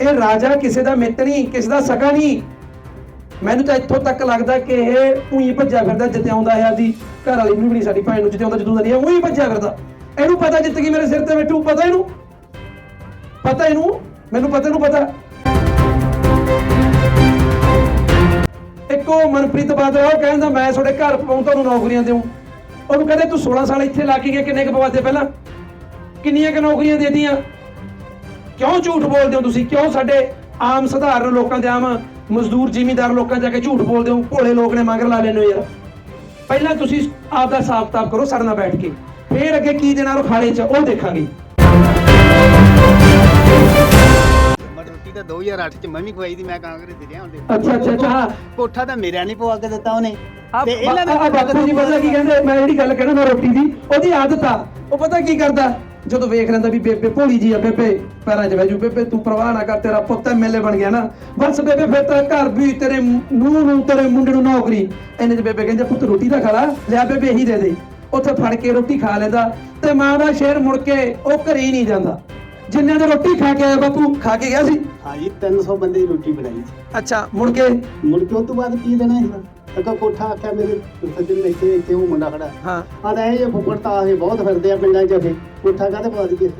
ਇਹ ਰਾਜਾ ਕਿਸੇ ਦਾ ਮਿੱਤ ਨਹੀਂ ਕਿਸੇ ਦਾ ਸਕਾ ਨਹੀਂ। ਮੈਨੂੰ ਤਾਂ ਇੱਥੋਂ ਤੱਕ ਲੱਗਦਾ ਕਿ ਇਹ ਉਹੀ ਭੱਜਿਆ ਫਿਰਦਾ ਜਿੱਤਿਆਉਂਦਾ ਹੈ ਆਦੀ ਘਰ ਵਾਲੀ ਨੂੰ ਵੀ ਨਹੀਂ ਸਾਡੀ ਭੈਣ ਨੂੰ ਜਿੱਤਿਆਉਂਦਾ ਜਿੱਤੂਦਾ ਨਹੀਂ ਉਹੀ ਭੱਜਿਆ ਫਿਰਦਾ। ਇਹਨੂੰ ਪਤਾ ਜਿੱਤ ਗਈ ਮੇਰੇ ਸਿਰ ਤੇ ਬੈਠੂ ਪਤਾ ਇਹਨੂੰ? ਪਤਾ ਇਹਨੂੰ? ਮੈਨੂੰ ਪਤਾ ਇਹਨੂੰ ਪਤਾ। ਇੱਕੋ ਮਨਪ੍ਰੀਤ ਬਾਦਲ ਆ, ਉਹ ਕਹਿੰਦਾ ਮੈਂ ਤੁਹਾਡੇ ਘਰ ਪਵਾਉਂ ਤੁਹਾਨੂੰ ਨੌਕਰੀਆਂ ਦੇਉਂ ਉਹਨੂੰ ਕਹਿੰਦੇ ਤੂੰ 16 ਸਾਲ ਇੱਥੇ ਲਾ ਕੇ ਗਿਆ ਕਿੰਨੇ ਕੁ ਪਵਾਦੇ ਪਹਿਲਾਂ? ਕਿੰਨੀਆਂ ਕੁ ਨੌਕਰੀਆਂ ਦੇਤੀਆਂ? ਕਿਉਂ ਝੂਠ ਬੋਲਦੇ ਹੋ ਤੁਸੀਂ? ਕਿਉਂ ਸਾਡੇ ਆਮ ਸਧਾਰਨ ਲੋਕਾਂ ਦੇ ਆਮ ਮਜ਼ਦੂਰ ਜ਼ਿਮੀਂਦਾਰ ਲੋਕਾਂ ਜਾ ਕੇ ਝੂਠ ਬੋਲਦੇ ਹੋ? ਭੋਲੇ ਲੋਕ ਨੇ ਮਗਰ ਲਾ ਲੈਣੇ ਯਾਰ। ਪਹਿਲਾਂ ਤੁਸੀਂ ਆਪ ਦਾ ਹਿਸਾਬ ਕਿਤਾਬ ਕਰੋ ਸਾਡੇ ਨਾਲ ਬੈਠ ਕੇ। ਫੇਰ ਅੱਗੇ ਕੀ ਦੇਣਾ ਰਖਾੜੇ 'ਚ ਉਹ ਦੇਖਾਂਗੇ। ਰੋਟੀ ਤਾਂ 2008 ਚ ਮੈਂ ਵੀ ਖਵਾਈ ਦੀ ਮੈਂ ਕਾਂਗਰਸ ਦੇ ਰਿਹਾ ਹੁੰਦੇ। ਅੱਛਾ ਅੱਛਾ ਕੋਠਾ ਤਾਂ ਮੇਰਾ ਨਹੀਂ ਪਵਾ ਕੇ ਦਿੱਤਾ ਉਹਨੇ। ਤੇ ਇਹਨਾਂ ਨੇ ਬਾਪੂ ਜੀ ਪਤਾ ਕੀ ਕਹਿੰਦੇ? ਮੈਂ ਜਿਹੜੀ ਗੱਲ ਕਹਿਣਾ ਨਾ ਰੋਟੀ ਦੀ ਉਹਦੀ ਆਦਤ ਆ। ਉਹ ਪਤਾ ਕੀ ਕਰਦਾ? ਜਦੋਂ ਵੇਖ ਲੈਂਦਾ ਵੀ ਬੇਬੇ ਭੋਲੀ ਜੀ ਆ ਬੇਬੇ ਪੈਰਾਂ 'ਚ ਬਹਿ ਜੂ। ਬੇਬੇ ਤੂੰ ਪ੍ਰਵਾਹ ਨਾ ਕਰ ਤੇਰਾ ਪੁੱਤ ਐਮਐਲਏ ਬਣ ਗਿਆ ਨਾ। ਬਸ ਬੇਬੇ ਫਿਰ ਤਾਂ ਘਰ ਵੀ ਤੇਰੇ ਨੂੰ ਨੂੰ ਤੇਰੇ ਮੁੰਡੇ ਨੂੰ ਨੌਕਰੀ। ਇਹਨੇ ਚ ਬੇਬੇ ਕਹਿੰਦੇ ਪੁੱਤ ਰੋਟੀ ਤਾਂ ਖਾ ਲਾ ਲਿਆ ਬੇਬੇ ਇਹੀ ਦੇ ਦੇ। ਉੱਥੇ ਫੜ ਕੇ ਰੋਟੀ ਖਾ ਲੈਂਦਾ ਤੇ ਮਾਂ ਦਾ ਸ਼ੇਰ ਮੁੜ ਕੇ ਉਹ ਘਰੇ ਹੀ ਨਹੀਂ ਜਾਂਦਾ। ਜਿੰਨੇ ਦੇ ਰੋਟੀ ਖਾ ਕੇ ਆਇਆ ਬਾਪੂ ਖਾ ਕੇ ਗਿਆ ਸੀ। ਹਾਂ ਜੀ 300 ਬੰਦੇ ਦੀ ਰੋਟੀ ਬਣਾਈ ਸੀ। ਅੱਛਾ ਮੁੜ ਕੇ? ਮੁੜ ਕੇ ਉਸ ਤੋਂ ਬਾਅਦ ਕੀ ਦੇਣਾ ਸੀ? ਤੱਕਾ ਕੋਠਾ ਆਖਿਆ ਮੇਰੇ ਸੱਜਣ ਨੇ ਇੱਥੇ ਇੱਥੇ ਉਹ ਮੁੰਡਾ ਖੜਾ ਹਾਂ। ਆ ਤਾਂ ਇਹ ਫੁੱਫੜ ਤਾਂ ਆਹੇ ਬਹੁਤ ਫਿਰਦੇ ਆ ਪਿੰਡਾਂ 'ਚ ਫੇ ਕੋਠਾ ਕਾਹਦੇ ਪਵਾ ਦਈਏ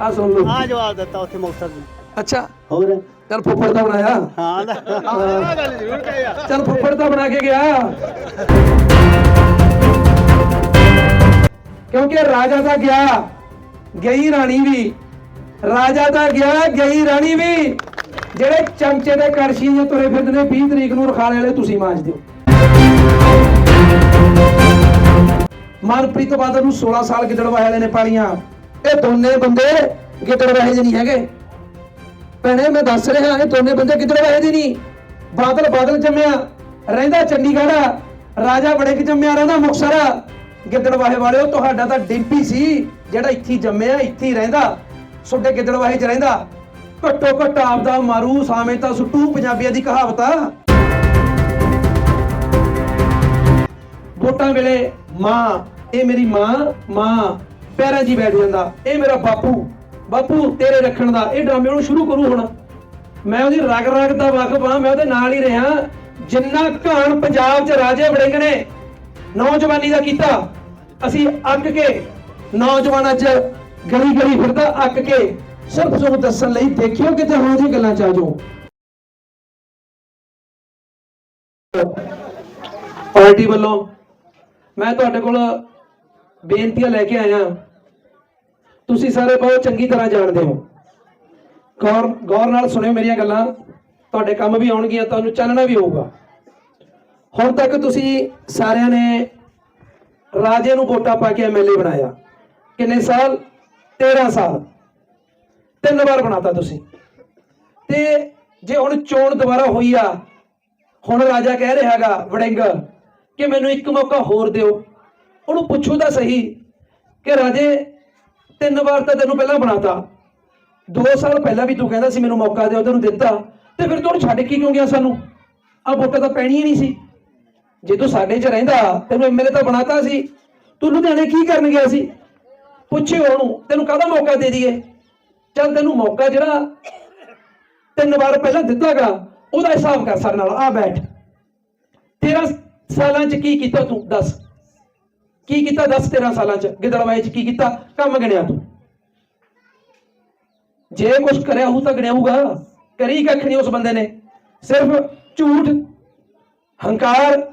ਆ ਸੁਣ ਲਓ। ਆ ਜਵਾਬ ਦਿੱਤਾ ਉੱਥੇ ਮੁਕਤਸਰ ਨੇ ਅੱਛਾ। ਹੋਰ? ਚੱਲ ਫੁੱਫੜ ਦਾ ਬਣਾਇਆ। ਹਾਂ। ਲੈ ਆਹ ਗੱਲ ਜ਼ਰੂਰ ਕਹੇ ਚੱਲ ਫੁੱਫੜ ਤਾਂ ਬਣਾ ਕੇ ਗਿਆ। ਕਿਉਂਕਿ ਰਾਜਾ ਤਾਂ ਗਿਆ ਗਈ ਰਾਣੀ ਵੀ। ਰਾਜਾ ਤਾਂ ਗਿਆ ਗਈ ਰਾਣੀ ਵੀ। ਜਿਹੜੇ ਚਮਚੇ ਦੇ ਕੜਛੀ ਜੇ ਤੁਰੇ ਫਿਰਦੇ ਨੇ 20 ਤਰੀਕ ਨੂੰ ਰਖਾਲੇ ਵਾਲੇ ਤੁਸੀਂ ਮਾਂਜ ਦਿਓ। ਮਨਪ੍ਰੀਤ ਬਾਦਲ ਨੂੰ 16 ਸਾਲ ਗਿੱਦੜਵਾਹੇ ਵਾਲੇ ਨੇ ਪਾਲੀਆਂ। ਇਹ ਦੋਨੇ ਬੰਦੇ ਗਿੱਦੜਵਾਹੇ ਦੇ ਨਹੀਂ ਹੈਗੇ। ਭੈਣੇ, ਮੈਂ ਦੱਸ ਰਿਹਾ, ਇਹ ਦੋਨੇ ਬੰਦੇ ਗਿੱਦੜਵਾਹੇ ਦੇ ਨਹੀਂ। ਬਾਦਲ ਬਾਦਲ ਜੰਮਿਆ, ਰਹਿੰਦਾ ਚੰਡੀਗੜ੍ਹ, ਰਾਜਾ ਬੜੇ ਕਿ ਜੰਮਿਆ, ਰਹਿੰਦਾ ਮੁਕਤਸਰ। ਗਿੱਦੜਵਾਹੇ ਵਾਲਿਓ, ਤੁਹਾਡਾ ਤਾਂ ਡਿੰਪੀ ਸੀ, ਜਿਹੜਾ ਇੱਥੇ ਜੰਮਿਆ, ਇੱਥੇ ਰਹਿੰਦਾ, ਤੁਹਾਡੇ ਗਿੱਦੜਵਾਹੇ 'ਚ ਰਹਿੰਦਾ। ਘੱਟੋ ਘੱਟ ਆਪਦਾ ਮਾਰੂ, ਸਾਵੇਂ ਤਾਂ ਸੁੱਟੂ, ਪੰਜਾਬੀਆਂ ਦੀ ਕਹਾਵਤ ਆ। ਵੋਟਾਂ ਵੇਲੇ ਮਾਂ, ਇਹ ਮੇਰੀ ਮਾਂ ਮਾਂ, ਪੈਰਾਂ 'ਚ ਬੈਠ ਜਾਂਦਾ। ਇਹ ਮੇਰਾ ਬਾਪੂ ਬਾਪੂ ਤੇਰੇ ਰੱਖਣ ਦਾ, ਇਹ ਡਰਾਮੇ ਨੂੰ ਸ਼ੁਰੂ ਕਰੂ ਹੁਣ। ਮੈਂ ਉਹਦੀ ਰਗ ਰਗ ਦਾ ਵਾਕਫ ਹਾਂ, ਮੈਂ ਉਹਦੇ ਨਾਲ ਹੀ ਰਿਹਾ। ਜਿੰਨਾ ਘਾਣ ਪੰਜਾਬ 'ਚ ਰਾਜੇ ਵੜਿੰਗ ਨੇ ਨੌਜਵਾਨੀ ਦਾ ਕੀਤਾ, ਅਸੀਂ ਅੱਕ ਕੇ ਨੌਜਵਾਨਾਂ 'ਚ ਗਲੀ ਗਲੀ ਫਿਰਦਾ, ਅੱਕ ਕੇ ਸਿਰਫ ਤੁਹਾਨੂੰ ਦੱਸਣ ਲਈ ਦੇਖਿਓ ਕਿਤੇ ਹੋ ਜੀ ਗੱਲਾਂ 'ਚ ਆ ਜਾਓ। ਪਾਰਟੀ ਵੱਲੋਂ ਮੈਂ ਤੁਹਾਡੇ ਕੋਲ ਬੇਨਤੀਆਂ ਲੈ ਕੇ ਆਇਆ। ਤੁਸੀਂ ਸਾਰੇ ਬਹੁਤ ਚੰਗੀ ਤਰ੍ਹਾਂ ਜਾਣਦੇ ਹੋ। ਗੌਰ ਗੌਰ ਨਾਲ ਸੁਣਿਓ ਮੇਰੀਆਂ ਗੱਲਾਂ। ਤੁਹਾਡੇ ਕੰਮ ਵੀ ਆਉਣਗੀਆਂ, ਤੁਹਾਨੂੰ ਚੱਲਣਾ ਵੀ ਹੋਊਗਾ। ਹੁਣ ਤੱਕ ਤੁਸੀਂ ਸਾਰਿਆਂ ਨੇ ਰਾਜੇ ਨੂੰ ਵੋਟਾਂ ਪਾ ਕੇ ਐਮਐਲਏ ਬਣਾਇਆ। ਕਿੰਨੇ ਸਾਲ? 13 ਸਾਲ। ਤਿੰਨ ਵਾਰ ਬਣਾਤਾ ਤੁਸੀਂ। ਤੇ ਜੇ ਹੁਣ ਚੋਣ ਦੁਬਾਰਾ ਹੋਈ ਆ, ਹੁਣ ਰਾਜਾ ਕਹਿ ਰਿਹਾ ਹੈਗਾ, ਵੜਿੰਗ, ਕਿ ਮੈਨੂੰ ਇੱਕ ਮੌਕਾ ਹੋਰ ਦਿਓ। ਉਹਨੂੰ ਪੁੱਛੋ ਤਾਂ ਸਹੀ ਕਿ ਰਾਜੇ, ਤਿੰਨ ਵਾਰ ਤਾਂ ਤੈਨੂੰ ਪਹਿਲਾਂ ਬਣਾਤਾ। 2 ਸਾਲ ਪਹਿਲਾਂ ਵੀ ਤੂੰ ਕਹਿੰਦਾ ਸੀ ਮੈਨੂੰ ਮੌਕਾ ਦਿਓ, ਤੈਨੂੰ ਦਿੱਤਾ। ਤੇ ਫਿਰ ਤੂੰ ਛੱਡ ਕੇ ਕਿਉਂ ਗਿਆ ਸਾਨੂੰ? ਆ ਵੋਟਾਂ ਤਾਂ ਪੈਣੀ ਹੀ ਨਹੀਂ ਸੀ। ਜੇ ਤੂੰ ਸਾਡੇ 'ਚ ਰਹਿੰਦਾ, ਤੈਨੂੰ ਐਮਐਲਏ ਤਾਂ ਬਣਾਤਾ ਸੀ। ਤੂੰ ਲੁਧਿਆਣੇ ਕੀ ਕਰਨ ਗਿਆ ਸੀ? ਪੁੱਛਿਓ ਉਹਨੂੰ, ਤੈਨੂੰ ਕਾਹਦਾ ਮੌਕਾ ਦੇ ਦਈਏ? ਚੱਲ ਤੈਨੂੰ ਮੌਕਾ ਜਿਹੜਾ ਤਿੰਨ ਵਾਰ ਪਹਿਲਾਂ ਦਿੱਤਾਗਾ ਉਹਦਾ ਹਿਸਾਬ ਕਰ ਸਾਡੇ ਨਾਲ, ਆ ਬੈਠ। 13 ਸਾਲਾਂ 'ਚ ਕੀ ਕੀਤਾ ਤੂੰ? ਦੱਸ। ਕੀ ਕੀਤਾ? 10 13 ਸਾਲਾਂ 'ਚ। ਗਿੱਦੜਵਾਏ 'ਚ ਕੀ ਕੀਤਾ? ਕੰਮ ਗਿਣਿਆ ਤੂੰ। ਜੇ ਕੁਝ ਕਰਿਆ ਹੋਊ ਤਾਂ ਗਿਣਿਆਊਗਾ। ਕਰੀ ਕੱਖ ਨਹੀਂ ਉਸ ਬੰਦੇ ਨੇ। ਸਿਰਫ ਝੂਠ, ਹੰਕਾਰ,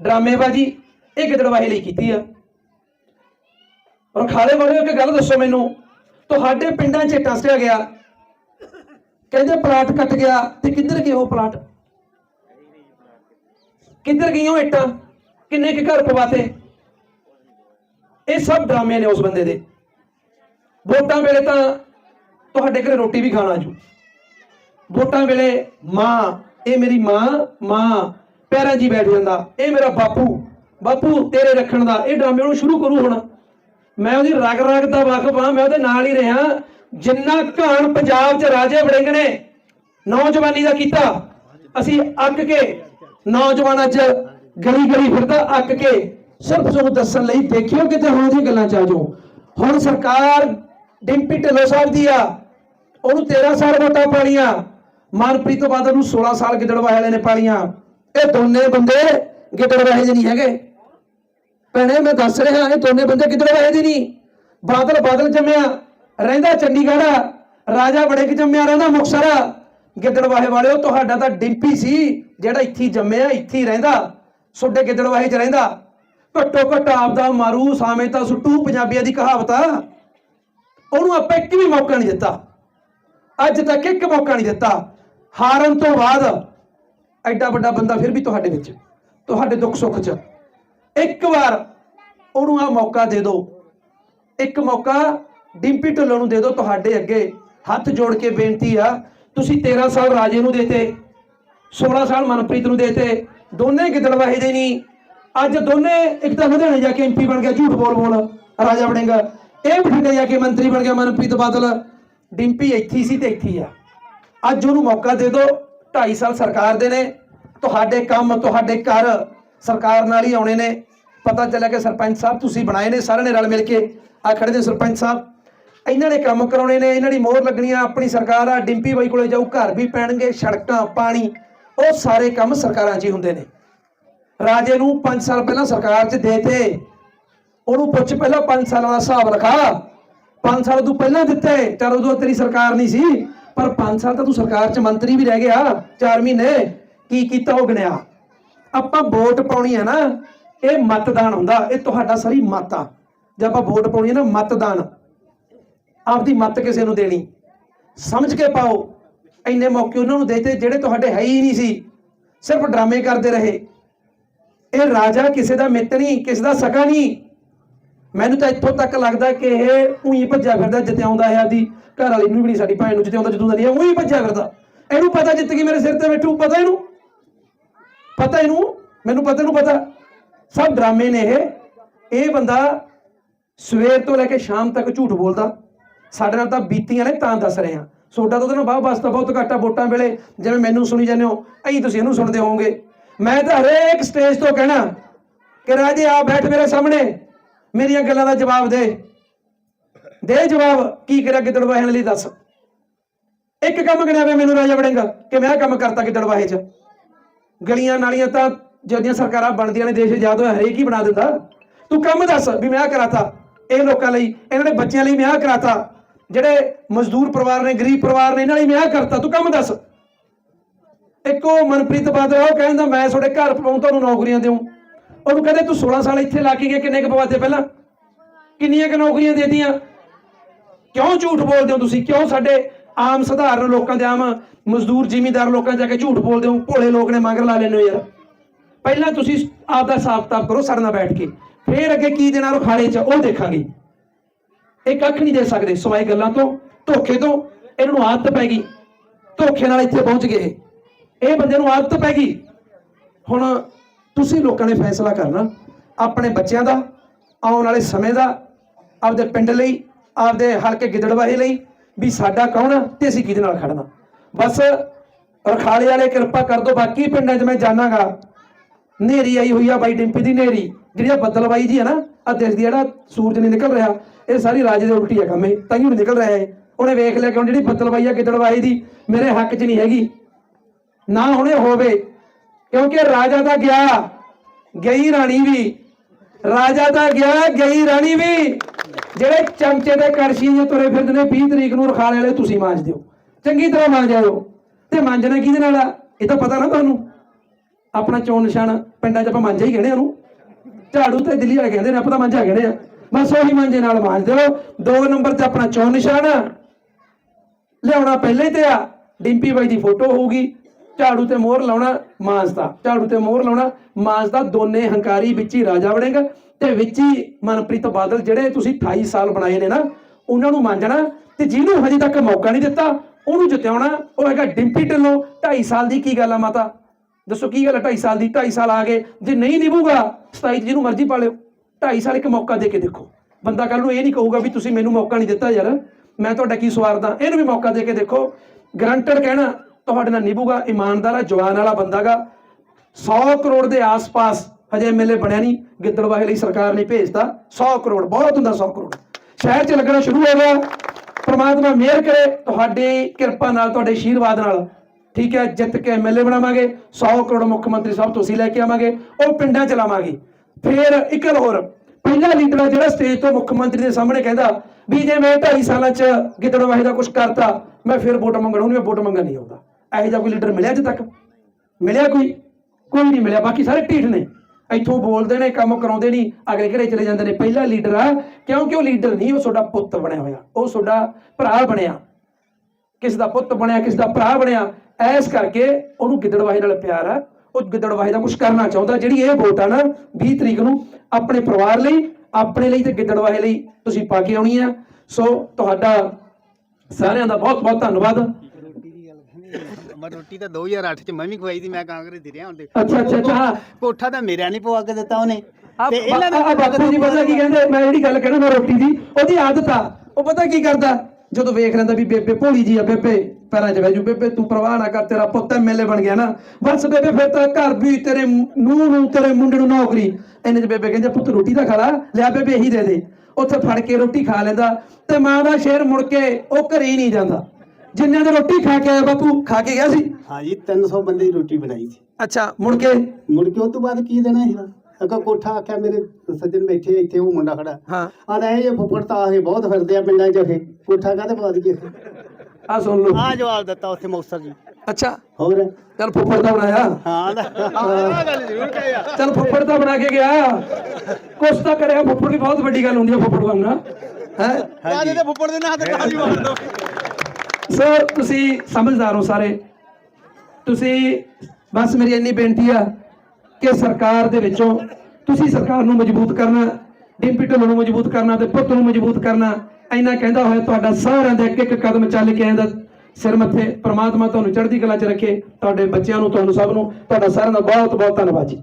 ਡਰਾਮੇਬਾਜ਼ੀ, ਇਹ ਗਿੱਦੜਵਾਹੀ ਲਈ ਕੀਤੀ ਆ। ਔਰ ਖਾਲੇ ਵਾਲਿਓ ਇੱਕ ਗੱਲ ਦੱਸੋ ਮੈਨੂੰ। ਤੁਹਾਡੇ ਪਿੰਡਾਂ 'ਚ ਟਸਟਿਆ ਗਿਆ। ਕਹਿੰਦੇ ਪਲਾਟ ਕੱਟ ਗਿਆ ਤੇ ਕਿੱਧਰ ਗਏ ਉਹ ਪਲਾਟ? ਕਿੱਧਰ ਗਈ ਉਹ ਇੱਟਾਂ? ਕਿੰਨੇ ਕੁ ਘਰ ਪਵਾਤੇ? ਇਹ ਸਭ ਡਰਾਮੇ ਨੇ ਉਸ ਬੰਦੇ ਦੇ। ਵੋਟਾਂ ਵੇਲੇ ਤਾਂ ਤੁਹਾਡੇ ਘਰੇ ਰੋਟੀ ਵੀ ਖਾਣਾ ਜੂ ਵੋਟਾਂ ਵੇਲੇ ਮਾਂ, ਇਹ ਮੇਰੀ ਮਾਂ ਮਾਂ, ਪੈਰਾਂ 'ਚ ਬੈਠ ਜਾਂਦਾ। ਇਹ ਮੇਰਾ ਬਾਪੂ। ਬਾਪੂ, ਤੇਰੇ ਰੱਖਣ ਦਾ। ਇਹ ਡਰਾਮੇ ਨੂੰ ਸ਼ੁਰੂ ਕਰੂ ਹੁਣ। ਮੈਂ ਉਹਦੀ ਰਗ ਰਗ ਦਾ ਵਾਕਫ ਹਾਂ ਮੈਂ ਉਹਦੇ ਨਾਲ ਹੀ ਰਿਹਾ। ਜਿੰਨਾ ਘਾਣ ਪੰਜਾਬ 'ਚ ਰਾਜੇ ਵੜਿੰਗ ਨੇ, ਨੌਜਵਾਨੀ ਦਾ ਕੀਤਾ। ਅਸੀਂ ਅੱਕ ਕੇ ਨੌਜਵਾਨਾਂ 'ਚ ਗਲੀ ਗਲੀ ਫਿਰਦਾ, ਅੱਕ ਕੇ। ਸਿਰਫ ਤੁਹਾਨੂੰ ਦੱਸਣ ਲਈ ਦੇਖਿਓ ਕਿਤੇ ਹੁਣ ਜੀ ਗੱਲਾਂ 'ਚ ਆ ਜਾਓ। ਹੁਣ ਸਰਕਾਰ ਡਿੰਪੀ ਢਿੱਲੋਂ ਸਾਹਿਬ ਦੀ ਆ, ਉਹਨੂੰ 13 ਸਾਲ ਵੋਟਾਂ ਪਾਲੀਆਂ ਮਨਪ੍ਰੀਤ ਬਾਦਲ ਨੂੰ 16 ਸਾਲ ਗਿੱਦੜਵਾਹੇ ਵਾਲੇ ਨੇ ਪਾਲੀਆਂ ਇਹ ਦੋਨੇ ਬੰਦੇ ਗਿੱਦੜਵਾਹੇ ਦੇ ਨਹੀਂ ਹੈਗੇ। ਭੈਣੇ, ਮੈਂ ਦੱਸ ਰਿਹਾ ਇਹ ਦੋਨੇ ਬੰਦੇ ਗਿੱਦੜਵਾਹੇ ਦੇ ਨਹੀਂ? ਬਾਦਲ ਬਾਦਲ ਜੰਮਿਆ, ਰਹਿੰਦਾ ਚੰਡੀਗੜ੍ਹ, ਰਾਜਾ ਬੜੇ ਕਿ ਜੰਮਿਆ, ਰਹਿੰਦਾ ਮੁਕਤਸਰ। ਗਿੱਦੜਵਾਹੇ ਵਾਲਿਓ, ਤੁਹਾਡਾ ਤਾਂ ਡਿੰਪੀ ਸੀ, ਜਿਹੜਾ ਇੱਥੇ ਜੰਮਿਆ, ਇੱਥੇ ਰਹਿੰਦਾ ਛੋਡੇ ਗਿੱਦੜਵਾਹੇ 'ਚ ਰਹਿੰਦਾ। ਘੱਟੋ ਘੱਟ ਆਪਦਾ ਮਾਰੂ, ਸਾਵੇਂ ਤਾਂ ਸੁੱਟੂ, ਪੰਜਾਬੀਆਂ ਦੀ ਕਹਾਵਤ ਆ। ਉਹਨੂੰ ਆਪਾਂ ਇੱਕ ਵੀ ਮੌਕਾ ਨਹੀਂ ਦਿੱਤਾ। ਅੱਜ ਤੱਕ ਇੱਕ ਮੌਕਾ ਨਹੀਂ ਦਿੱਤਾ। ਹਾਰਨ ਤੋਂ ਬਾਅਦ ਐਡਾ ਵੱਡਾ ਬੰਦਾ ਫਿਰ ਵੀ ਤੁਹਾਡੇ ਵਿੱਚ, ਤੁਹਾਡੇ ਦੁੱਖ ਸੁੱਖ 'ਚ। ਇੱਕ ਵਾਰ ਉਹਨੂੰ ਆ ਮੌਕਾ ਦੇ ਦਿਓ। ਇੱਕ ਮੌਕਾ ਡਿੰਪੀ ਢਿੱਲੋਂ ਨੂੰ ਦੇ ਦਿਓ ਤੁਹਾਡੇ ਅੱਗੇ। ਹੱਥ ਜੋੜ ਕੇ ਬੇਨਤੀ ਆ, ਤੁਸੀਂ 13 ਸਾਲ ਰਾਜੇ ਨੂੰ ਦੇਤੇ 16 ਸਾਲ ਮਨਪ੍ਰੀਤ ਨੂੰ ਦੇਤੇ, ਦੋਨੇ ਗਿੱਦੜਵਾਹੇ ਦੇ ਨਹੀਂ ਅੱਜ ਦੋਨੇ ਇੱਕ ਤਾਂ ਲੁਧਿਆਣੇ ਜਾ ਕੇ ਐਮਪੀ ਬਣ ਗਿਆ, ਝੂਠ ਬੋਲ ਬੋਲ, ਰਾਜਾ ਬਣੇਗਾ। ਇਹ ਬਠਿੰਡੇ ਜਾ ਕੇ ਮੰਤਰੀ ਬਣ ਗਿਆ ਮਨਪ੍ਰੀਤ ਬਾਦਲ। ਡਿੰਪੀ ਇੱਥੇ ਸੀ ਤੇ ਇੱਥੇ ਆ। ਅੱਜ ਉਹਨੂੰ ਮੌਕਾ ਦੇ ਦਿਓ 2.5 ਸਾਲ ਸਰਕਾਰ ਦੇ ਨੇ। ਤੁਹਾਡੇ ਕੰਮ, ਤੁਹਾਡੇ ਘਰ ਸਰਕਾਰ ਨਾਲ ਹੀ ਆਉਣੇ ਨੇ। ਪਤਾ ਚੱਲਿਆ ਕਿ ਸਰਪੰਚ ਸਾਹਿਬ ਤੁਸੀਂ ਬਣਾਏ ਨੇ, ਸਾਰਿਆਂ ਨੇ ਰਲ ਮਿਲ ਕੇ ਆ ਖੜੇ ਨੇ ਸਰਪੰਚ ਸਾਹਿਬ। ਇਹਨਾਂ ਨੇ ਕੰਮ ਕਰਾਉਣੇ ਨੇ, ਇਹਨਾਂ ਦੀ ਮੋਹਰ ਲੱਗਣੀ ਆ ਆਪਣੀ ਸਰਕਾਰ ਆ, ਡਿੰਪੀ ਬਾਈ ਕੋਲੇ ਜਾਊ, ਘਰ ਵੀ ਪੈਣਗੇ, ਸੜਕਾਂ, ਪਾਣੀ, ਉਹ ਸਾਰੇ ਕੰਮ ਸਰਕਾਰਾਂ 'ਚ ਹੀ ਹੁੰਦੇ ਨੇ। ਰਾਜੇ ਨੂੰ 5 ਸਾਲ ਪਹਿਲਾਂ ਸਰਕਾਰ 'ਚ ਦੇਤੇ ਉਹਨੂੰ ਪੁੱਛ ਪਹਿਲਾਂ 5 ਸਾਲਾਂ ਦਾ ਹਿਸਾਬ ਲਿਖਾ 5 ਸਾਲ ਤੂੰ ਪਹਿਲਾਂ ਦਿੱਤੇ, ਚਲ ਉਦੋਂ ਤੇਰੀ ਸਰਕਾਰ ਨਹੀਂ ਸੀ। ਪਰ 5 ਸਾਲ ਤਾਂ ਤੂੰ ਸਰਕਾਰ 'ਚ ਮੰਤਰੀ ਵੀ ਰਹਿ ਗਿਆ 4 ਮਹੀਨੇ, ਕੀ ਕੀਤਾ ਉਹ ਗਿਣਿਆ? ਆਪਾਂ ਵੋਟ ਪਾਉਣੀ ਹੈ ਨਾ, ਇਹ ਮਤਦਾਨ ਹੁੰਦਾ, ਇਹ ਤੁਹਾਡਾ ਸਾਰੀ ਮਤ ਆ। ਜੇ ਆਪਾਂ ਵੋਟ ਪਾਉਣੀ ਹੈ ਨਾ, ਮਤਦਾਨ। ਆਪਦੀ ਮਤ ਕਿਸੇ ਨੂੰ ਦੇਣੀ। ਸਮਝ ਕੇ ਪਾਓ, ਇੰਨੇ ਮੌਕੇ ਉਹਨਾਂ ਨੂੰ ਦੇਤੇ ਜਿਹੜੇ ਤੁਹਾਡੇ ਹੈ ਹੀ ਨਹੀਂ ਸੀ। ਸਿਰਫ ਡਰਾਮੇ ਕਰਦੇ ਰਹੇ। ਇਹ ਰਾਜਾ ਕਿਸੇ ਦਾ ਮਿੱਤ ਨਹੀਂ, ਕਿਸੇ ਦਾ ਸਕਾ ਨਹੀਂ। ਮੈਨੂੰ ਤਾਂ ਇੱਥੋਂ ਤੱਕ ਲੱਗਦਾ ਕਿ ਇਹ ਉਹੀ ਭੱਜਿਆ ਫਿਰਦਾ, ਜਿੱਤਿਆਉਂਦਾ ਹੈ ਆਦੀ ਘਰ ਵਾਲੀ ਨੂੰ ਵੀ ਨਹੀਂ ਸਾਡੀ ਭੈਣ ਨੂੰ ਜਿੱਤਿਆਉਂਦਾ ਜਿੱਤੂਦਾ ਨਹੀਂ, ਉਹੀ ਭੱਜਿਆ ਫਿਰਦਾ। ਇਹਨੂੰ ਪਤਾ ਜਿੱਤ ਗਈ ਮੇਰੇ ਸਿਰ ਤੇ ਬੈਠੂ, ਪਤਾ ਇਹਨੂੰ? ਪਤਾ ਇਹਨੂੰ? ਮੈਨੂੰ ਪਤਾ ਨੂੰ ਪਤਾ। ਸਭ ਡਰਾਮੇ ਨੇ ਇਹ। ਇਹ ਬੰਦਾ ਸਵੇਰ ਤੋਂ ਲੈ ਕੇ ਸ਼ਾਮ ਤੱਕ ਝੂਠ ਬੋਲਦਾ। ਸਾਡੇ ਨਾਲ ਤਾਂ ਬੀਤੀਆਂ ਨੇ, ਤਾਂ ਦੱਸ ਰਹੇ ਆ ਸੋਡਾ ਤਾਂ ਉਹਦੇ ਨਾਲ ਬਾਹ ਬਸਤਾ ਬਹੁਤ ਘਾਟਾ ਵੋਟਾਂ ਵੇਲੇ ਜਿਵੇਂ ਮੈਨੂੰ ਸੁਣੀ ਜਾਂਦੇ ਹੋ ਐਂ ਤੁਸੀਂ ਇਹਨੂੰ ਸੁਣਦੇ ਹੋਵੋਗੇ। ਮੈਂ ਤਾਂ ਹਰੇਕ ਸਟੇਜ ਤੋਂ ਕਹਿਣਾ ਕਿ ਰਾਜੇ ਆ ਬੈਠ ਮੇਰੇ ਸਾਹਮਣੇ। ਮੇਰੀਆਂ ਗੱਲਾਂ ਦਾ ਜਵਾਬ ਦੇ। ਦੇ ਜਵਾਬ। ਕੀ ਕਰਿਆ ਗਿੱਦੜਵਾਹੇ ਲਈ ਦੱਸ। ਇੱਕ ਕੰਮ ਗਿਣਿਆ ਮੈਨੂੰ ਰਾਜਾ ਵੜੇਗਾ, ਕਿ ਮੈਂ ਕੰਮ ਕਰਤਾ ਗਿੱਦੜਵਾਹੇ 'ਚ। ਗਲੀਆਂ ਨਾਲੀਆਂ ਤਾਂ ਜਿਹੜੀਆਂ ਸਰਕਾਰਾਂ ਬਣਦੀਆਂ ਨੇ ਦੇਸ਼ ਆਜ਼ਾਦ ਹੋਇਆ ਹਰੇਕ ਹੀ ਬਣਾ ਦਿੰਦਾ। ਤੂੰ ਕੰਮ ਦੱਸ ਵੀ ਮੈਂ ਆ ਕਰਾਤਾ। ਇਹ ਲੋਕਾਂ ਲਈ ਇਹਨਾਂ ਨੇ ਬੱਚਿਆਂ ਲਈ ਮੈਂ ਆ ਕਰਾਤਾ। ਜਿਹੜੇ ਮਜ਼ਦੂਰ ਪਰਿਵਾਰ ਨੇ ਗਰੀਬ ਪਰਿਵਾਰ ਨੇ ਇਹਨਾਂ ਲਈ ਮੈਂ ਆ ਕਰਤਾ। ਤੂੰ ਕੰਮ ਦੱਸ। ਇੱਕੋ ਮਨਪ੍ਰੀਤ ਬਾਦਲ ਆ, ਉਹ ਕਹਿੰਦਾ ਮੈਂ ਤੁਹਾਡੇ ਘਰ ਪਵਾਉਂ ਤੁਹਾਨੂੰ ਨੌਕਰੀਆਂ ਦੇਉਂ ਉਹਨੂੰ ਕਹਿੰਦੇ ਤੂੰ 16 ਸਾਲ ਇੱਥੇ ਲਾ ਕੇ ਗਿਆ ਕਿੰਨੇ ਕੁ ਪਵਾਤੇ ਪਹਿਲਾਂ? ਕਿੰਨੀਆਂ ਕੁ ਨੌਕਰੀਆਂ ਦੇਤੀਆਂ? ਕਿਉਂ ਝੂਠ ਬੋਲਦੇ ਹੋ ਤੁਸੀਂ? ਕਿਉਂ ਸਾਡੇ ਆਮ ਸਧਾਰਨ ਲੋਕਾਂ ਦੇ ਆਮ ਮਜ਼ਦੂਰ, ਜ਼ਿਮੀਂਦਾਰ ਲੋਕਾਂ ਜਾ ਕੇ ਝੂਠ ਬੋਲਦੇ ਹੋ, ਭੋਲੇ ਲੋਕ ਨੇ ਮਗਰ ਲਾ ਲੈਂਦੇ ਹੋ ਯਾਰ। ਪਹਿਲਾਂ ਤੁਸੀਂ ਆਪ ਦਾ ਹਿਸਾਬ ਕਿਤਾਬ ਕਰੋ ਸਾਡੇ ਨਾਲ ਬੈਠ ਕੇ। ਫੇਰ ਅੱਗੇ ਕੀ ਦੇਣਾ ਰੁਖਾੜੇ 'ਚ, ਉਹ ਦੇਖਾਂਗੇ। ਇਹ ਕੱਖ ਨਹੀਂ ਦੇ ਸਕਦੇ, ਸਵਾਈ ਗੱਲਾਂ ਤੋਂ, ਧੋਖੇ ਤੋਂ, ਇਹਨਾਂ ਨੂੰ ਆਦਤ ਪੈ ਗਈ। ਧੋਖੇ ਨਾਲ ਇੱਥੇ ਪਹੁੰਚ ਗਏ ਇਹ ਬੰਦੇ ਨੂੰ ਆਦਤ ਪੈ ਗਈ। ਹੁਣ ਤੁਸੀਂ ਲੋਕਾਂ ਨੇ ਫੈਸਲਾ ਕਰਨਾ, ਆਪਣੇ ਬੱਚਿਆਂ ਦਾ, ਆਉਣ ਵਾਲੇ ਸਮੇਂ ਦਾ, ਆਪਦੇ ਪਿੰਡ ਲਈ, ਆਪਦੇ ਹਲਕੇ ਗਿੱਦੜਵਾਹੇ ਲਈ ਵੀ ਸਾਡਾ ਕੌਣ ਤੇ ਅਸੀਂ ਕਿਹਦੇ ਨਾਲ ਖੜਨਾ? ਬਸ ਰਖਾਲੇ ਵਾਲੇ ਕਿਰਪਾ ਕਰ ਦੋ ਬਾਕੀ ਪਿੰਡਾਂ 'ਚ ਮੈਂ ਜਾਣਾਗਾ। ਨੇਰੀ ਆਈ ਹੋਈ ਆ ਬਾਈ ਡਿੰਪੀ ਦੀ ਨੇਰੀ ਜਿਹੜੀ ਆ ਬੱਦਲਬਾਈ ਜੀ ਹੈ ਨਾ, ਆ ਦਿਸਦੀ ਜਿਹੜਾ ਸੂਰਜ ਨਹੀਂ ਨਿਕਲ ਰਿਹਾ, ਇਹ ਸਾਰੀ ਰਾਜੇ ਦੇ ਉਲਟੀ ਆ ਕੰਮੇ, ਤਾਂ ਹੀ ਨਹੀਂ ਨਿਕਲ ਰਿਹਾ ਹੈ ਉਹਨੇ ਵੇਖ ਲਿਆ ਕਿ ਹੁਣ ਜਿਹੜੀ ਬੱਦਲਬਾਈ ਆ ਗਿੱਦੜਵਾਹੀ ਦੀ, ਮੇਰੇ ਹੱਕ 'ਚ ਨਹੀਂ ਹੈਗੀ। ਨਾ ਹੁਣੇ ਹੋਵੇ, ਕਿਉਂਕਿ ਰਾਜਾ ਤਾਂ ਗਿਆ, ਗਈ ਰਾਣੀ ਵੀ। ਰਾਜਾ ਤਾਂ ਗਿਆ, ਗਈ ਰਾਣੀ ਵੀ। ਜਿਹੜੇ ਚਮਚੇ ਦੇ ਕਰਸ਼ੀ ਜੇ ਤੁਰੇ ਫਿਰਦੇ ਨੇ 20 ਤਰੀਕ ਨੂੰ ਰਖਾਲੇ ਵਾਲੇ ਤੁਸੀਂ ਮਾਂਜ ਦਿਓ। ਚੰਗੀ ਤਰ੍ਹਾਂ ਮਾਂਜ ਆਇਓ। ਤੇ ਮਾਂਜਣਾ ਕਿਹਦੇ ਨਾਲ ਆ? ਇਹ ਤਾਂ ਪਤਾ ਨਾ ਤੁਹਾਨੂੰ। ਆਪਣਾ ਚੋਣ ਨਿਸ਼ਾਨ ਪਿੰਡਾਂ 'ਚ ਆਪਾਂ ਮਾਂਜਾ ਹੀ ਕਹਿੰਦੇ ਉਹਨੂੰ। ਝਾੜੂ ਤੇ ਦਿੱਲੀ ਵਾਲੇ ਕਹਿੰਦੇ ਨੇ, ਆਪਾਂ ਤਾਂ ਮਾਂਜਾ ਕਹਿੰਦੇ ਆ। ਬਸ ਉਹੀ ਮਾਂਜੇ ਨਾਲ ਮਾਂਜ ਦਿਓ। ਦੋ ਨੰਬਰ ਤੇ ਆਪਣਾ ਚੋਣ ਨਿਸ਼ਾਨ। ਆ ਲਿਆਉਣਾ ਪਹਿਲੇ ਤੇ ਆ। ਡਿੰਪੀ ਬਾਈ ਦੀ ਫੋਟੋ ਹੋਊਗੀ। ਝਾੜੂ ਤੇ ਮੋਹਰ ਲਾਉਣਾ ਮਾਂਜਦਾ ਝਾੜੂ ਤੇ ਮੋਹਰ ਲਾਉਣਾ ਮਾਂਸ ਦੋਨੇ ਹੰਕਾਰੀ ਵਿੱਚ ਹੀ ਰਾਜਾ ਬਣੇਗਾ ਤੇ ਵਿੱਚ ਹੀ ਮਨਪ੍ਰੀਤ ਬਾਦਲ ਜਿਹੜੇ ਤੁਸੀਂ 28 ਸਾਲ ਬਣਾਏ ਨੇ ਨਾ, ਉਹਨਾਂ ਨੂੰ ਮੰਨਣਾ ਤੇ ਜਿਹਨੂੰ ਹਜੇ ਤੱਕ ਮੌਕਾ ਨਹੀਂ ਦਿੱਤਾ, ਉਹਨੂੰ ਜਿਤਾਉਣਾ, ਉਹ ਹੈਗਾ ਡਿੰਪੀ ਢਿੱਲੋਂ 2.5 ਸਾਲ ਦੀ ਕੀ ਗੱਲ ਆ ਮਾਤਾ? ਦੱਸੋ ਕੀ ਗੱਲ ਹੈ 2.5 ਸਾਲ ਦੀ? 2.5 ਸਾਲ ਆ ਗਏ, ਜੇ ਨਹੀਂ ਨਿਭੂਗਾ 27 ਜਿਹਨੂੰ ਮਰਜ਼ੀ ਪਾ ਲਿਓ। 2.5 ਸਾਲ ਇੱਕ ਮੌਕਾ ਦੇ ਕੇ ਦੇਖੋ। ਬੰਦਾ ਕੱਲ ਨੂੰ ਇਹ ਨਹੀਂ ਕਹੂਗਾ ਵੀ ਤੁਸੀਂ ਮੈਨੂੰ ਮੌਕਾ ਨਹੀਂ ਦਿੱਤਾ ਯਾਰ, ਮੈਂ ਤੁਹਾਡਾ ਕੀ ਸਵਾਰਦਾ? ਇਹਨੂੰ ਵੀ ਮੌਕਾ ਦੇ ਕੇ ਦੇਖੋ। ਗਰੰਟਡ ਕਹਿਣਾ, ਤੁਹਾਡੇ ਨਾਲ ਨਿਭੂਗਾ, ਇਮਾਨਦਾਰ ਆ, ਜਵਾਨ ਵਾਲਾ ਬੰਦਾਗਾ 100 ਕਰੋੜ ਦੇ ਆਸ-ਪਾਸ ਹਜੇ ਐਮਐਲਏ ਬਣਿਆ ਨਹੀਂ ਗਿੱਦੜਵਾਹੇ ਲਈ ਸਰਕਾਰ ਨੇ ਭੇਜਤਾ 100 ਕਰੋੜ, ਬਹੁਤ ਹੁੰਦਾ 100 ਕਰੋੜ। ਸ਼ਹਿਰ 'ਚ ਲੱਗਣਾ ਸ਼ੁਰੂ ਹੋ ਗਿਆ। ਪ੍ਰਮਾਤਮਾ ਮਿਹਰ ਕਰੇ, ਤੁਹਾਡੀ ਕਿਰਪਾ ਨਾਲ, ਤੁਹਾਡੇ ਆਸ਼ੀਰਵਾਦ ਨਾਲ। ਠੀਕ ਹੈ, ਜਿੱਤ ਕੇ ਐਮਐਲਏ ਬਣਾਵਾਂਗੇ 100 ਕਰੋੜ ਮੁੱਖ ਮੰਤਰੀ ਸਾਹਿਬ ਤੁਸੀਂ ਲੈ ਕੇ ਆਵਾਂਗੇ, ਉਹ ਪਿੰਡਾਂ ਚ ਲਾਵਾਂਗੇ। ਫਿਰ ਇੱਕ ਹੋਰ, ਪਹਿਲਾ ਲੀਡਰ ਆ ਜਿਹੜਾ ਸਟੇਜ ਤੋਂ ਮੁੱਖ ਮੰਤਰੀ ਦੇ ਸਾਹਮਣੇ ਕਹਿੰਦਾ ਵੀ ਜੇ ਮੈਂ 2.5 ਸਾਲਾਂ ਚ ਗਿੱਦੜਵਾਹੀ ਦਾ ਕੁਝ ਕਰਤਾ, ਮੈਂ ਫਿਰ ਵੋਟ ਮੰਗਣ ਉਹਨੂੰ ਮੈਂ ਵੋਟ ਮੰਗਣ ਨਹੀਂ ਆਉਂਦਾ। ਇਹੋ ਜਿਹਾ ਕੋਈ ਲੀਡਰ ਮਿਲਿਆ ਅਜੇ ਤੱਕ? ਮਿਲਿਆ ਕੋਈ? ਕੋਈ ਨਹੀਂ ਮਿਲਿਆ, ਬਾਕੀ ਸਾਰੇ ਢੀਠ ਨੇ। ਇੱਥੋਂ ਬੋਲਦੇ ਨੇ, ਕੰਮ ਕਰਾਉਂਦੇ ਨਹੀਂ, ਅਗਲੇ ਘਰੇ ਚਲੇ ਜਾਂਦੇ ਨੇ। ਪਹਿਲਾ ਲੀਡਰ ਆ, ਕਿਉਂਕਿ ਉਹ ਲੀਡਰ ਨਹੀਂ, ਉਹ ਤੁਹਾਡਾ ਪੁੱਤ ਬਣਿਆ ਹੋਇਆ। ਉਹ ਤੁਹਾਡਾ ਭਰਾ ਬਣਿਆ। ਕਿਸ ਦਾ ਪੁੱਤ ਬਣਿਆ, ਕਿਸ ਦਾ ਭਰਾ ਬਣਿਆ। ਐਸ ਕਰਕੇ ਉਹਨੂੰ ਗਿੱਦੜਵਾਹੀ ਨਾਲ ਪਿਆਰ ਆ। ਉਹ ਗਿੱਦੜਵਾਹੀ ਦਾ ਕੁਝ ਕਰਨਾ ਚਾਹੁੰਦਾ। ਜਿਹੜੀ ਇਹ ਵੋਟ ਆ ਨਾ 20 ਤਰੀਕ ਨੂੰ ਆਪਣੇ ਪਰਿਵਾਰ ਲਈ, ਆਪਣੇ ਲਈ ਤੇ ਗਿੱਦੜਵਾਹੇ ਲਈ ਤੁਸੀਂ ਪਾ ਕੇ ਆਉਣੀ ਆ। ਸੋ ਤੁਹਾਡਾ ਸਾਰਿਆਂ ਦਾ ਬਹੁਤ ਬਹੁਤ ਧੰਨਵਾਦ। ਮੈਂ ਰੋਟੀ ਤਾਂ 2008 ਚ ਮੈਂ ਵੀ ਖਵਾਈ ਸੀ ਮੈਂ ਕਾਂਗਰਸ ਦੇ ਰਿਹਾ ਹੁੰਦੇ। ਅੱਛਾ ਅੱਛਾ ਅੱਛਾ। ਕੋਠਾ ਤਾਂ ਮੇਰਾ ਨਹੀਂ ਪਵਾ ਕੇ ਦਿੱਤਾ ਉਹਨੇ। ਤੇ ਇਹਨਾਂ ਨੇ ਬਾਪੂ ਜੀ ਪਤਾ ਕੀ ਕਹਿੰਦੇ? ਮੈਂ ਜਿਹੜੀ ਗੱਲ ਕਹਿਣਾ ਮੈਂ ਰੋਟੀ ਦੀ ਉਹਦੀ ਆਦਤ ਆ। ਉਹ ਪਤਾ ਕੀ ਕਰਦਾ? ਜਦੋਂ ਵੇਖ ਲੈਂਦਾ ਵੀ ਬੇਬੇ ਭੋਲੀ ਜੀ ਆ ਬੇਬੇ ਪੈਰਾਂ 'ਚ ਬਹਿ ਜੂ। ਬੇਬੇ ਤੂੰ ਪ੍ਰਵਾਹ ਨਾ ਕਰ ਤੇਰਾ ਪੁੱਤ ਐਮਐਲਏ ਬਣ ਗਿਆ ਨਾ। ਬਸ ਬੇਬੇ ਫਿਰ ਤਾਂ ਘਰ ਵੀ ਤੇਰੇ ਨੂੰ ਨੂੰ ਤੇਰੇ ਮੁੰਡੇ ਨੂੰ ਨੌਕਰੀ। ਇਹਨੇ ਚ ਬੇਬੇ ਕਹਿੰਦੇ ਪੁੱਤ ਰੋਟੀ ਤਾਂ ਖਾ ਲਾ। ਲਿਆ ਬੇਬੇ ਇਹੀ ਦੇ ਦੇ। ਉੱਥੇ ਫੜ ਕੇ ਰੋਟੀ ਖਾ ਲੈਂਦਾ। ਤੇ ਮਾਂ ਦਾ ਸ਼ੇਰ ਮੁੜ ਕੇ ਉਹ ਘਰੇ ਹੀ ਨਹੀਂ ਜਾਂਦਾ। ਜਿੰਨਿਆਂ ਦੇ ਰੋਟੀ ਖਾ ਕੇ ਆਇਆ ਬਾਪੂ ਖਾ ਕੇ ਗਿਆ ਸੀ? ਹਾਂਜੀ 300 ਬੰਦੇ ਦੀ ਰੋਟੀ ਬਣਾਈ ਸੀ। ਅੱਛਾ ਮੁੜ ਕੇ? ਮੁੜ ਕੇ ਉਹ ਤੋਂ ਬਾਅਦ ਕੀ ਦੇਣਾ ਸੀ? ਅਗਾ ਕੋਠਾ ਆਖਿਆ ਮੇਰੇ ਸੱਜਣ ਬੈਠੇ ਇੱਥੇ ਉਹ ਮੁੰਡਾ ਖੜਾ। ਹਾਂ। ਆਦਾ ਇਹ ਜੇ ਫੁੱਫੜ ਤਾਂ ਆਹੇ ਬਹੁਤ ਫਿਰਦੇ ਆ ਪਿੰਡਾਂ 'ਚ ਇਹ। ਕੋਠਾ ਕਾਹਦੇ ਪਾ ਦਈਏ ਆ ਸੁਣ ਲਓ। ਆ ਜਵਾਬ ਦਿੱਤਾ ਉੱਥੇ ਮੌਸਰ ਜੀ। ਅੱਛਾ। ਹੋਰ? ਚੱਲ ਫੁੱਫੜ ਦਾ ਬਣਾਇਆ। ਹਾਂ। ਆਹ ਗੱਲ ਜ਼ਰੂਰ ਕਹੇ ਆ। ਚਲ ਫੁੱਫੜ ਤਾਂ ਬਣਾ ਕੇ ਗਿਆ। ਕੁਛ ਤਾਂ ਕਰਿਆ ਫੁੱਫੜ ਦੀ ਬਹੁਤ ਵੱਡੀ ਗੱਲ ਹੁੰਦੀ ਹੈ ਫੁੱਫੜ ਬਣਨਾ ਹੈ? ਕਾਹਦੇ ਤੇ ਫੁੱਫੜ ਦੇ ਨਾਂ ਤੇ ਤਾਲੀ ਮਾਰ ਦੋ। ਸਰ ਤੁਸੀਂ ਸਮਝਦਾਰ ਹੋ ਸਾਰੇ। ਤੁਸੀਂ ਬਸ ਮੇਰੀ ਇੰਨੀ ਬੇਨਤੀ ਆ ਕਿ ਸਰਕਾਰ ਦੇ ਵਿੱਚੋਂ ਤੁਸੀਂ ਸਰਕਾਰ ਨੂੰ ਮਜ਼ਬੂਤ ਕਰਨਾ, ਡਿੰਪੀ ਢਿੱਲੋਂ ਨੂੰ ਮਜ਼ਬੂਤ ਕਰਨਾ ਤੇ ਪੁੱਤ ਨੂੰ ਮਜ਼ਬੂਤ ਕਰਨਾ, ਇੰਨਾ ਕਹਿੰਦਾ ਹੋਇਆ ਤੁਹਾਡਾ ਸਾਰਿਆਂ ਦਾ ਇੱਕ ਇੱਕ ਕਦਮ ਚੱਲ ਕੇ ਆਂਦਾ ਸਿਰ ਮੱਥੇ ਪ੍ਰਮਾਤਮਾ ਤੁਹਾਨੂੰ ਚੜ੍ਹਦੀ ਕਲਾ 'ਚ ਰੱਖੇ, ਤੁਹਾਡੇ ਬੱਚਿਆਂ ਨੂੰ, ਤੁਹਾਨੂੰ ਸਭ ਨੂੰ, ਤੁਹਾਡਾ ਸਾਰਿਆਂ ਦਾ ਬਹੁਤ ਬਹੁਤ ਧੰਨਵਾਦ ਜੀ।